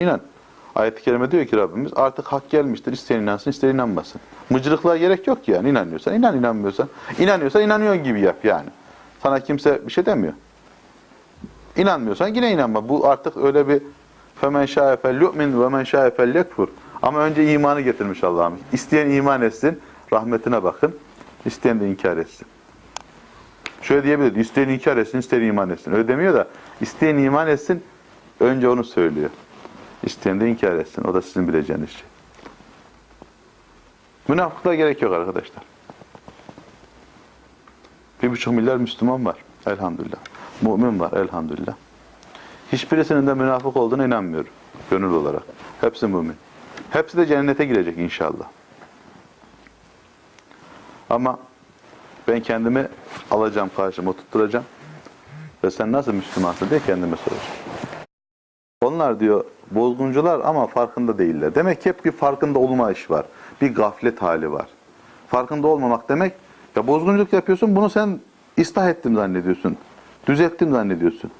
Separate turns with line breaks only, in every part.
İnan. Ayet-i Kerime diyor ki Rabbimiz artık hak gelmiştir. İsteyen inansın, isteyen inanmasın. Mıcırıklığa gerek yok ki yani. İnanıyorsan inan, inanmıyorsan. inanıyorsan inanıyorsun gibi yap yani. Sana kimse bir şey demiyor. İnanmıyorsan yine inanma. Bu artık öyle bir فَمَنْ شَاءَ فَلْيُؤْمِنْ وَمَنْ شَاءَ فَلْيَكْفُرْ Ama önce imanı getirmiş Allah'ım. İsteyen iman etsin, rahmetine bakın. İsteyen de inkar etsin. Şöyle diyebilir, isteyen inkar etsin, isteyen iman etsin. Öyle demiyor da, isteyen iman etsin, önce onu söylüyor. İsteyen de inkar etsin. O da sizin bileceğiniz şey. Münafıklığa gerek yok arkadaşlar. Bir buçuk milyar Müslüman var. Elhamdülillah. Mümin var. Elhamdülillah. Hiçbirisinin de münafık olduğuna inanmıyorum. Gönül olarak. Hepsi mümin. Hepsi de cennete girecek inşallah. Ama ben kendimi alacağım karşıma tutturacağım. Ve sen nasıl Müslümansın diye kendime soracağım. Onlar diyor bozguncular ama farkında değiller. Demek ki hep bir farkında olma iş var. Bir gaflet hali var. Farkında olmamak demek ya bozgunculuk yapıyorsun bunu sen ıslah ettim zannediyorsun. Düzelttim zannediyorsun.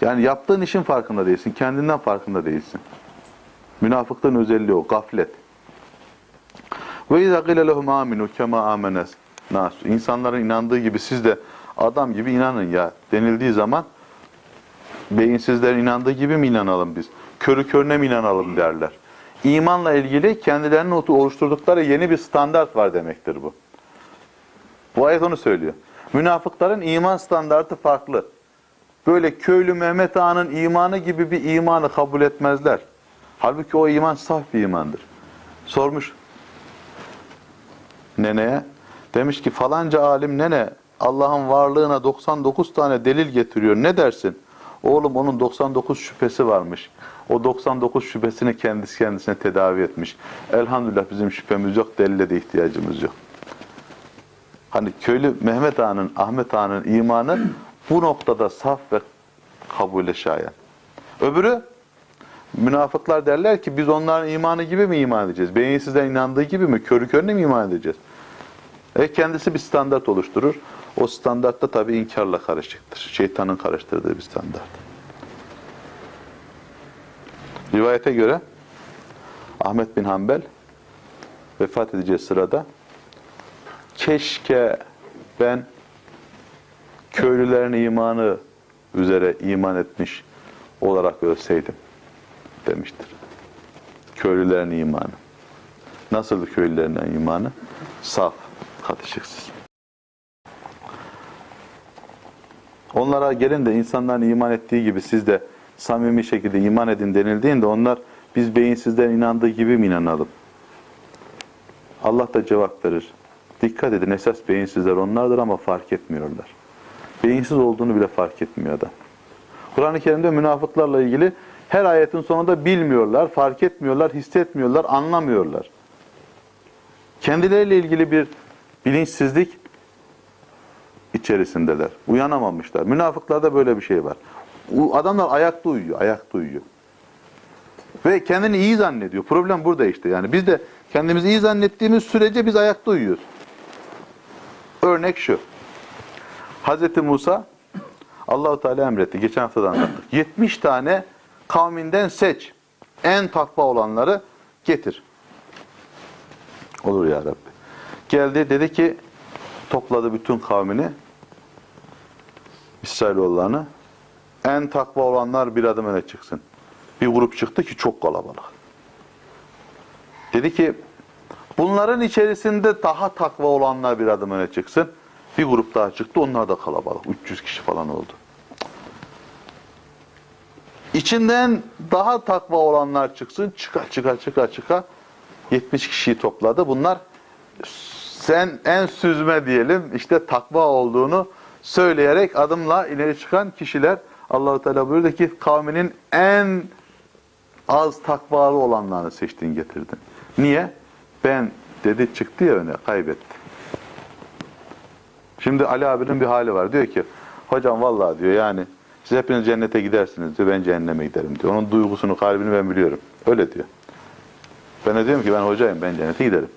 Yani yaptığın işin farkında değilsin. Kendinden farkında değilsin. Münafıklığın özelliği o. Gaflet. Ve izâ qile lehum aminu kema amenes nas. İnsanların inandığı gibi siz de adam gibi inanın ya denildiği zaman beyinsizlerin inandığı gibi mi inanalım biz? Körü körüne mi inanalım derler. İmanla ilgili kendilerinin oluşturdukları yeni bir standart var demektir bu. Bu ayet onu söylüyor. Münafıkların iman standartı farklı. Böyle köylü Mehmet Ağa'nın imanı gibi bir imanı kabul etmezler. Halbuki o iman saf bir imandır. Sormuş neneye. Demiş ki falanca alim nene Allah'ın varlığına 99 tane delil getiriyor. Ne dersin? Oğlum onun 99 şüphesi varmış. O 99 şüphesini kendisi kendisine tedavi etmiş. Elhamdülillah bizim şüphemiz yok, delile de ihtiyacımız yok. Hani köylü Mehmet Ağa'nın, Ahmet Ağa'nın imanı bu noktada saf ve kabule şayan. Öbürü münafıklar derler ki biz onların imanı gibi mi iman edeceğiz? Beyinsizden inandığı gibi mi? Körü körüne mi iman edeceğiz? E kendisi bir standart oluşturur. O standart da tabii inkarla karışıktır. Şeytanın karıştırdığı bir standart. Rivayete göre Ahmet bin Hanbel vefat edeceği sırada keşke ben köylülerin imanı üzere iman etmiş olarak ölseydim demiştir. Köylülerin imanı. Nasıl köylülerin imanı? Saf, katışıksız. Onlara gelin de insanların iman ettiği gibi siz de samimi şekilde iman edin denildiğinde onlar biz beyinsizden inandığı gibi mi inanalım? Allah da cevap verir. Dikkat edin esas beyinsizler onlardır ama fark etmiyorlar. Beyinsiz olduğunu bile fark etmiyor adam. Kur'an-ı Kerim'de münafıklarla ilgili her ayetin sonunda bilmiyorlar, fark etmiyorlar, hissetmiyorlar, anlamıyorlar. Kendileriyle ilgili bir bilinçsizlik içerisindeler. Uyanamamışlar. Münafıklarda böyle bir şey var. Adamlar ayakta uyuyor, ayakta uyuyor. Ve kendini iyi zannediyor. Problem burada işte. Yani biz de kendimizi iyi zannettiğimiz sürece biz ayakta uyuyoruz. Örnek şu. Hazreti Musa Allahu Teala emretti. Geçen hafta da anlattık. 70 tane kavminden seç. En takva olanları getir. Olur ya Rabbi. Geldi dedi ki topladı bütün kavmini İsrailoğullarını en takva olanlar bir adım öne çıksın. Bir grup çıktı ki çok kalabalık. Dedi ki bunların içerisinde daha takva olanlar bir adım öne çıksın. Bir grup daha çıktı onlar da kalabalık. 300 kişi falan oldu. İçinden daha takva olanlar çıksın. Çıka çıka çıka çıka 70 kişiyi topladı. Bunlar sen en süzme diyelim işte takva olduğunu söyleyerek adımla ileri çıkan kişiler Allahu Teala buyurdu ki kavminin en az takvalı olanlarını seçtin getirdin. Niye? Ben dedi çıktı ya öne kaybetti. Şimdi Ali abinin bir hali var. Diyor ki hocam vallahi diyor yani siz hepiniz cennete gidersiniz diyor. Ben cehenneme giderim diyor. Onun duygusunu, kalbini ben biliyorum. Öyle diyor. Ben de diyorum ki ben hocayım ben cennete giderim.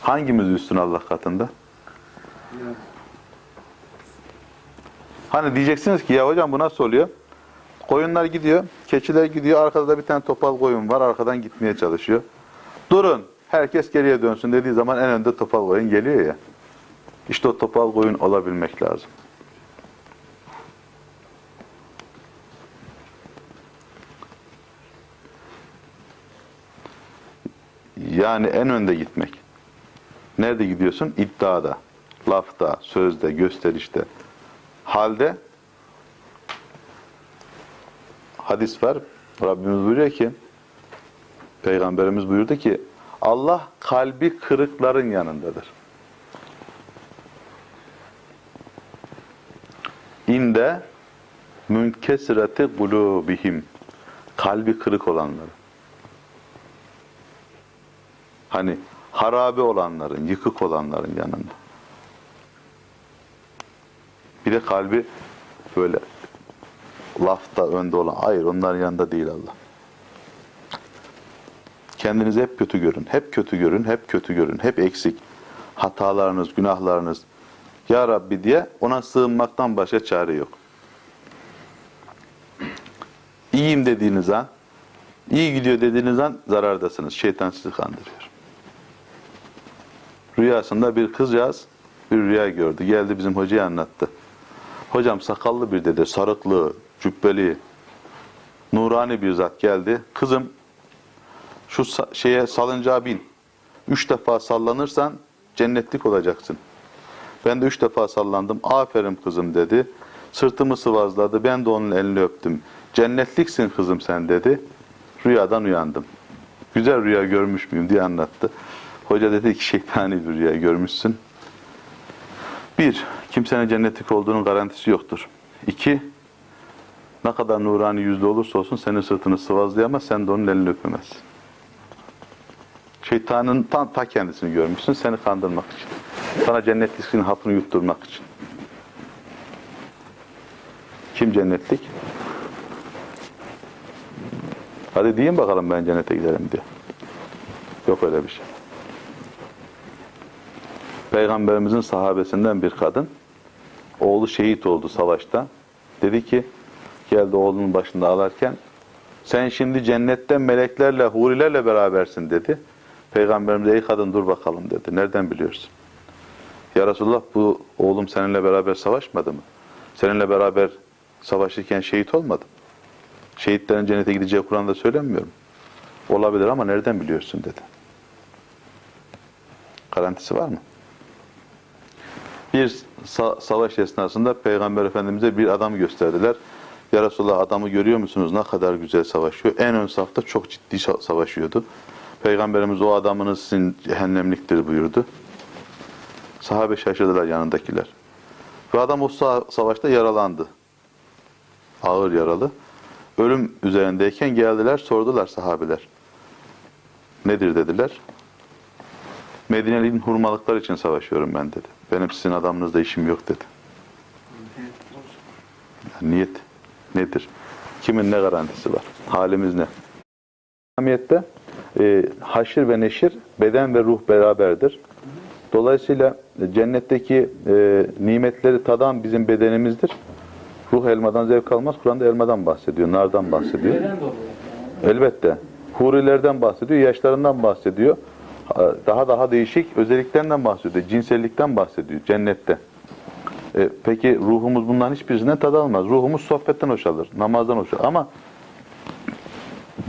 Hangimiz üstün Allah katında? Hani diyeceksiniz ki ya hocam bu nasıl oluyor? Koyunlar gidiyor, keçiler gidiyor. Arkada da bir tane topal koyun var. Arkadan gitmeye çalışıyor. Durun, herkes geriye dönsün dediği zaman en önde topal koyun geliyor ya. İşte o topal koyun olabilmek lazım. Yani en önde gitmek. Nerede gidiyorsun? İddiada, lafta, sözde, gösterişte. Halde hadis var. Rabbimiz buyuruyor ki Peygamberimiz buyurdu ki Allah kalbi kırıkların yanındadır. İnde münkesireti kulubihim kalbi kırık olanları. Hani harabe olanların, yıkık olanların yanında. Bir de kalbi böyle lafta önde olan. Hayır onların yanında değil Allah. Kendinizi hep kötü görün. Hep kötü görün, hep kötü görün. Hep eksik. Hatalarınız, günahlarınız. Ya Rabbi diye ona sığınmaktan başka çare yok. İyiyim dediğiniz an, iyi gidiyor dediğiniz an zarardasınız. Şeytan sizi kandırıyor. Rüyasında bir kızcağız bir rüya gördü. Geldi bizim hocaya anlattı. Hocam sakallı bir dede, sarıklı, cübbeli, nurani bir zat geldi. Kızım şu şeye salıncağa bin. Üç defa sallanırsan cennetlik olacaksın. Ben de üç defa sallandım. Aferin kızım dedi. Sırtımı sıvazladı. Ben de onun elini öptüm. Cennetliksin kızım sen dedi. Rüyadan uyandım. Güzel rüya görmüş müyüm diye anlattı. Hoca dedi ki şeytani bir rüya görmüşsün. Bir, kimsenin cennetlik olduğunun garantisi yoktur. İki, ne kadar nurani yüzlü olursa olsun senin sırtını sıvazlayamaz, sen de onun elini öpemezsin. Şeytanın ta, ta kendisini görmüşsün, seni kandırmak için. Sana cennetliksin hapını yutturmak için. Kim cennetlik? Hadi diyeyim bakalım ben cennete giderim diye. Yok öyle bir şey. Peygamberimizin sahabesinden bir kadın, oğlu şehit oldu savaşta. Dedi ki, geldi oğlunun başında ağlarken, sen şimdi cennetten meleklerle, hurilerle berabersin dedi. Peygamberimiz ey kadın dur bakalım dedi. Nereden biliyorsun? Ya Resulullah bu oğlum seninle beraber savaşmadı mı? Seninle beraber savaşırken şehit olmadı mı? Şehitlerin cennete gideceği Kur'an'da söylenmiyor mu? Olabilir ama nereden biliyorsun dedi. Garantisi var mı? Bir sa- savaş esnasında Peygamber Efendimiz'e bir adam gösterdiler. Ya Resulallah adamı görüyor musunuz? Ne kadar güzel savaşıyor. En ön safta çok ciddi sa- savaşıyordu. Peygamberimiz o adamınız sizin cehennemliktir buyurdu. Sahabe şaşırdılar yanındakiler. Ve adam o sa- savaşta yaralandı. Ağır yaralı. Ölüm üzerindeyken geldiler sordular sahabeler. Nedir dediler. Medine'nin hurmalıklar için savaşıyorum ben dedi. Benim sizin adamınızla işim yok dedi. Yani niyet nedir? Kimin ne garantisi var? Halimiz ne? İslamiyet'te e, haşir ve neşir beden ve ruh beraberdir. Dolayısıyla cennetteki e, nimetleri tadan bizim bedenimizdir. Ruh elmadan zevk almaz. Kur'an'da elmadan bahsediyor, nardan bahsediyor. Elbette. Hurilerden bahsediyor, yaşlarından bahsediyor. Daha daha değişik özelliklerinden bahsediyor. Cinsellikten bahsediyor cennette. E, peki ruhumuz bundan hiçbirisinden tad almaz. Ruhumuz sohbetten hoşalır, namazdan hoşalır. Ama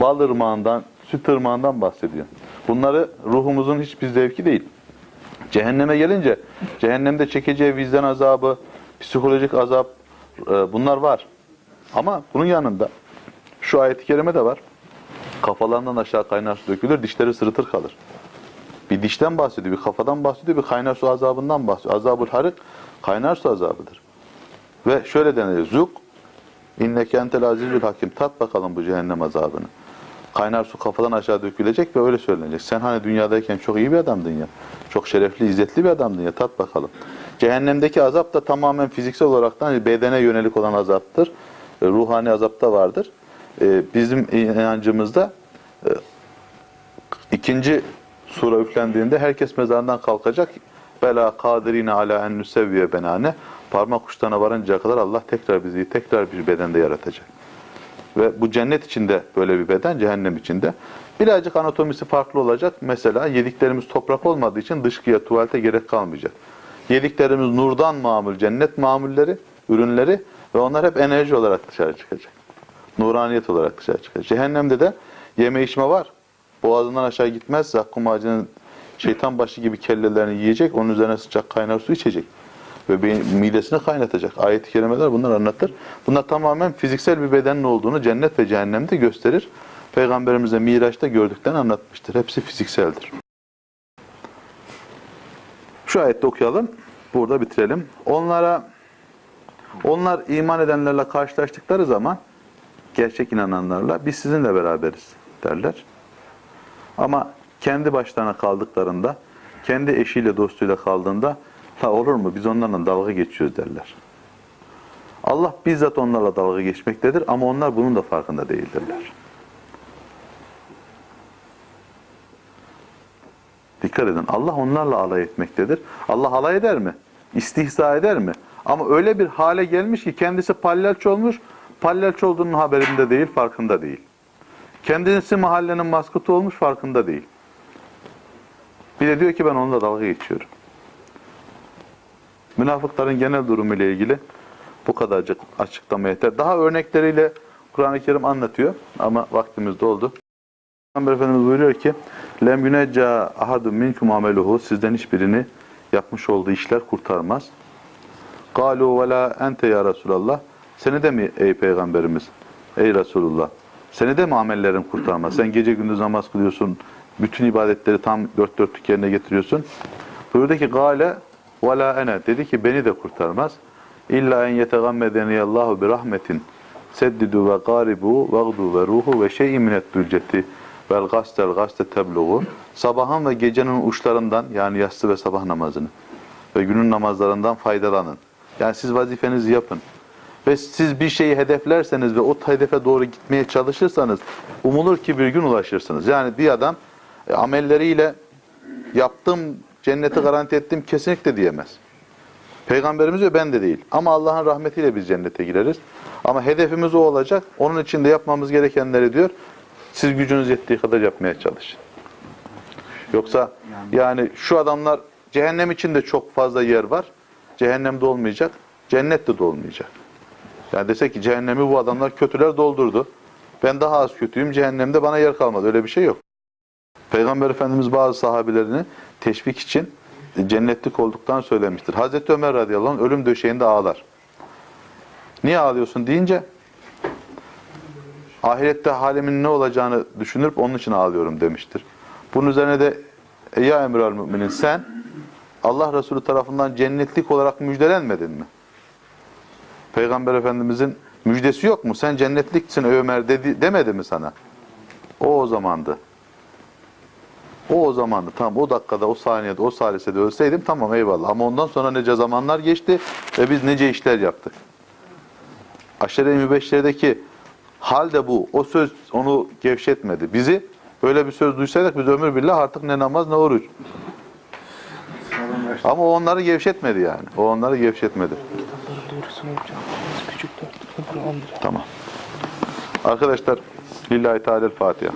bal ırmağından, süt ırmağından bahsediyor. Bunları ruhumuzun hiçbir zevki değil. Cehenneme gelince, cehennemde çekeceği vicdan azabı, psikolojik azap, e, bunlar var. Ama bunun yanında şu ayet-i kerime de var. Kafalarından aşağı kaynar su dökülür, dişleri sırıtır kalır. Bir dişten bahsediyor, bir kafadan bahsediyor, bir kaynar su azabından bahsediyor. Azabul harik kaynar su azabıdır. Ve şöyle denir, zuk inneke entel azizül hakim. Tat bakalım bu cehennem azabını. Kaynar su kafadan aşağı dökülecek ve öyle söylenecek. Sen hani dünyadayken çok iyi bir adamdın ya. Çok şerefli, izzetli bir adamdın ya. Tat bakalım. Cehennemdeki azap da tamamen fiziksel olaraktan hani bedene yönelik olan azaptır. E, Ruhani azap da vardır. E, Bizim inancımızda e, ikinci sura üflendiğinde herkes mezarından kalkacak. Bela kadirine ala en nusevviye benane. Parmak uçlarına varıncaya kadar Allah tekrar bizi tekrar bir bedende yaratacak. Ve bu cennet içinde böyle bir beden, cehennem içinde. Birazcık anatomisi farklı olacak. Mesela yediklerimiz toprak olmadığı için dışkıya, tuvalete gerek kalmayacak. Yediklerimiz nurdan mamul, cennet mamulleri, ürünleri ve onlar hep enerji olarak dışarı çıkacak. Nuraniyet olarak dışarı çıkacak. Cehennemde de yeme içme var. Boğazından aşağı gitmez. Zakkum ağacının şeytan başı gibi kellelerini yiyecek. Onun üzerine sıcak kaynar su içecek. Ve midesini kaynatacak. Ayet-i kerimeler bunlar anlatır. Bunlar tamamen fiziksel bir bedenin olduğunu cennet ve cehennemde gösterir. Peygamberimiz de Miraç'ta gördüklerini anlatmıştır. Hepsi fizikseldir. Şu ayette okuyalım. Burada bitirelim. Onlara onlar iman edenlerle karşılaştıkları zaman gerçek inananlarla biz sizinle beraberiz derler. Ama kendi başlarına kaldıklarında, kendi eşiyle dostuyla kaldığında ta olur mu biz onlarla dalga geçiyoruz derler. Allah bizzat onlarla dalga geçmektedir ama onlar bunun da farkında değildirler. Dikkat edin. Allah onlarla alay etmektedir. Allah alay eder mi? İstihza eder mi? Ama öyle bir hale gelmiş ki kendisi palyaço olmuş, palyaço olduğunun haberinde değil, farkında değil. Kendisi mahallenin maskotu olmuş, farkında değil. Bir de diyor ki ben onunla dalga geçiyorum. Münafıkların genel durumu ile ilgili bu kadarcık açıklama yeter. Daha örnekleriyle Kur'an-ı Kerim anlatıyor ama vaktimiz doldu. Peygamber Efendimiz buyuruyor ki lem yunecca ahadun minkum ameluhu sizden hiçbirini yapmış olduğu işler kurtarmaz. Galu ve la ente ya Resulallah seni de mi ey peygamberimiz ey Resulullah seni de mi amellerin kurtarmaz? Sen gece gündüz namaz kılıyorsun. Bütün ibadetleri tam dört dörtlük yerine getiriyorsun. Buyurdu ki gale ve la ene dedi ki beni de kurtarmaz. İlla en yetegammedeni Allahu bi rahmetin seddidu ve garibu vagdu ve ruhu ve şey'in minet bülceti vel gastel gaste tebluğu sabahın ve gecenin uçlarından yani yatsı ve sabah namazını ve günün namazlarından faydalanın. Yani siz vazifenizi yapın. Ve siz bir şeyi hedeflerseniz ve o hedefe doğru gitmeye çalışırsanız umulur ki bir gün ulaşırsınız. Yani bir adam e, amelleriyle yaptım, cenneti garanti ettim kesinlikle diyemez. Peygamberimiz ve ben de değil. Ama Allah'ın rahmetiyle biz cennete gireriz. Ama hedefimiz o olacak. Onun için de yapmamız gerekenleri diyor. Siz gücünüz yettiği kadar yapmaya çalışın. Yoksa yani şu adamlar cehennem için de çok fazla yer var. Cehennemde olmayacak. Cennette de olmayacak. Yani desek ki cehennemi bu adamlar kötüler doldurdu. Ben daha az kötüyüm. Cehennemde bana yer kalmadı. Öyle bir şey yok. Peygamber Efendimiz bazı sahabelerini teşvik için cennetlik olduktan söylemiştir. Hazreti Ömer radıyallahu anh ölüm döşeğinde ağlar. Niye ağlıyorsun deyince ahirette halimin ne olacağını düşünüp onun için ağlıyorum demiştir. Bunun üzerine de "E ya emral müminin sen Allah Resulü tarafından cennetlik olarak müjdelenmedin mi? Peygamber Efendimizin müjdesi yok mu? Sen cennetliksin Ömer dedi, demedi mi sana? O o zamandı. O o zamandı. Tamam o dakikada, o saniyede, o salisede ölseydim tamam eyvallah. Ama ondan sonra nece zamanlar geçti ve biz nece işler yaptık. Aşere-i Mübeşşere'deki hal de bu. O söz onu gevşetmedi. Bizi böyle bir söz duysaydık biz ömür billah artık ne namaz ne oruç. Ama o onları gevşetmedi yani. O onları gevşetmedi. Tamam. Arkadaşlar Lillahi Teala Fatiha.